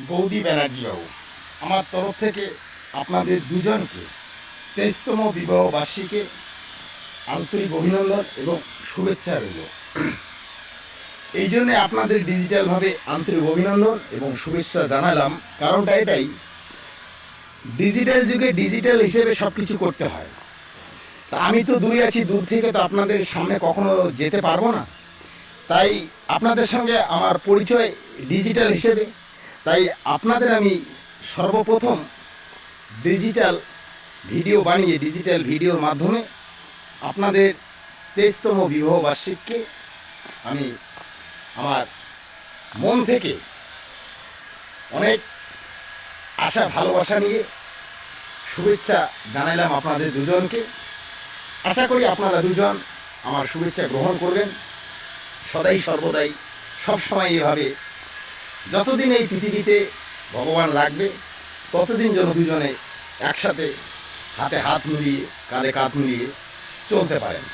বৌদি ব্যানার্জি বাবু আমার তরফ থেকে আপনাদের দুজনকে তেইশতম বিবাহ বার্ষিকে আন্তরিক অভিনন্দন এবং শুভেচ্ছা রইল। এই জন্যে আপনাদের ডিজিটালভাবে আন্তরিক অভিনন্দন এবং শুভেচ্ছা জানালাম। কারণটা এটাই, ডিজিটাল যুগে ডিজিটাল হিসেবে সব কিছু করতে হয়। তা আমি তো দূরে আছি, দূর থেকে তো আপনাদের সামনে কখনো যেতে পারব না। তাই আপনাদের সঙ্গে আমার পরিচয় ডিজিটাল হিসেবে তাই আপনাদের আমি সর্বপ্রথম ডিজিটাল ভিডিও বানিয়ে ডিজিটাল ভিডিওর মাধ্যমে আপনাদের তেইশতম বিবাহ বার্ষিককে আমি আমার মন থেকে অনেক আশা, ভালোবাসা নিয়ে শুভেচ্ছা জানাইলাম আপনাদের দুজনকে। আশা করি আপনারা দুজন আমার শুভেচ্ছা গ্রহণ করবেন। সদাই সর্বদাই সবসময় এভাবে যতদিন এই পৃথিবীতে ভগবান রাখবে ততদিন যেন দুজনে একসাথে হাতে হাত মিলিয়ে, কাঁধে কাঁধ মিলিয়ে চলতে পারেন।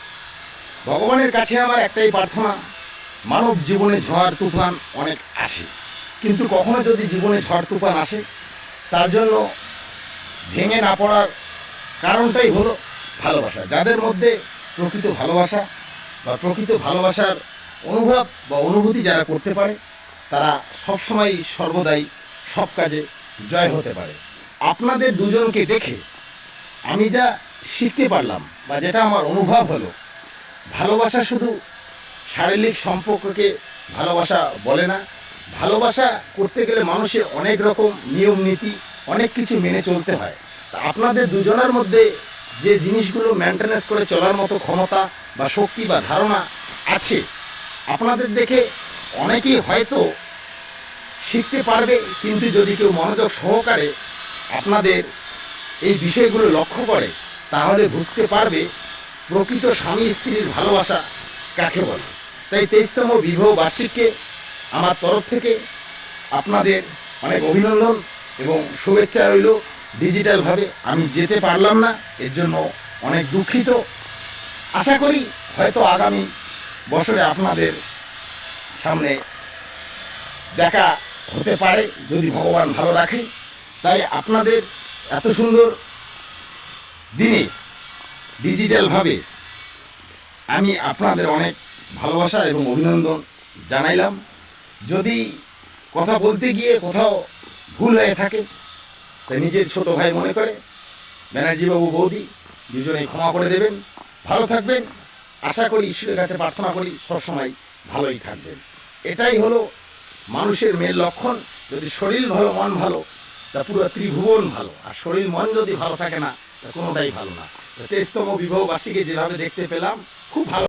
ভগবানের কাছে আমার একটাই প্রার্থনা, মানব জীবনে ঝড়, তুফান অনেক আসে। কিন্তু কখনো যদি জীবনে ঝড়, তুফান আসে, তার জন্য ভেঙে না পড়ার কারণটাই হলো ভালোবাসা। যাদের মধ্যে প্রকৃত ভালোবাসা বা প্রকৃত ভালোবাসার অনুভব বা অনুভূতি যারা করতে পারে তারা সবসময় সর্বদাই সব কাজে জয় হতে পারে। আপনাদের দুজনকে দেখে আমি যা শিখতে পারলাম বা যেটা আমার অনুভব হলো, ভালোবাসা শুধু শারীরিক সম্পর্ককে ভালোবাসা বলে না, ভালোবাসা করতে গেলে মানুষের অনেক রকম নিয়ম, নীতি, অনেক কিছু মেনে চলতে হয়। তা আপনাদের দুজনের মধ্যে যে জিনিসগুলো মেনটেনেন্স করে চলার মতো ক্ষমতা বা শক্তি বা ধারণা আছে, আপনাদের দেখে অনেকেই হয়তো শিখতে পারবে, কিন্তু যদি কেউ মনোযোগ সহকারে আপনাদের এই বিষয়গুলো লক্ষ্য করে, তাহলে বুঝতে পারবে প্রকৃত স্বামী স্ত্রীর ভালোবাসা কাকে বলে। তাই তেইশতম বিবাহ বার্ষিককে আমার তরফ থেকে আপনাদের অনেক অভিনন্দন এবং শুভেচ্ছা রইল। ডিজিটালভাবে আমি যেতে পারলাম না, এর জন্য অনেক দুঃখিত। আশা করি হয়তো আগামী বছরে আপনাদের সামনে দেখা হতে পারে, যদি ভগবান ভালো রাখে। তাই আপনাদের এত সুন্দর দিনে ডিজিটালভাবে আমি আপনাদের অনেক ভালোবাসা এবং অভিনন্দন জানাইলাম। যদি কথা বলতে গিয়ে কোথাও ভুল হয়ে থাকে, তাই নিজের ছোট ভাই মনে করে, ব্যানার্জিবাবু বৌদি, দুজনেই ক্ষমা করে দেবেন। ভালো থাকবেন। আশা করি ঈশ্বরের কাছে প্রার্থনা করি, সবসময় ভালোই থাকবেন। এটাই হলো মানুষের মেয়ের লক্ষণ। যদি শরীর ভালো, মন ভালো, তা পুরো ত্রিভুবন ভালো। আর শরীর, মন যদি ভালো থাকে না, তা কোনোটাই ভালো না। তেস্তম বিবাহ যেভাবে দেখতে পেলাম, খুব ভালো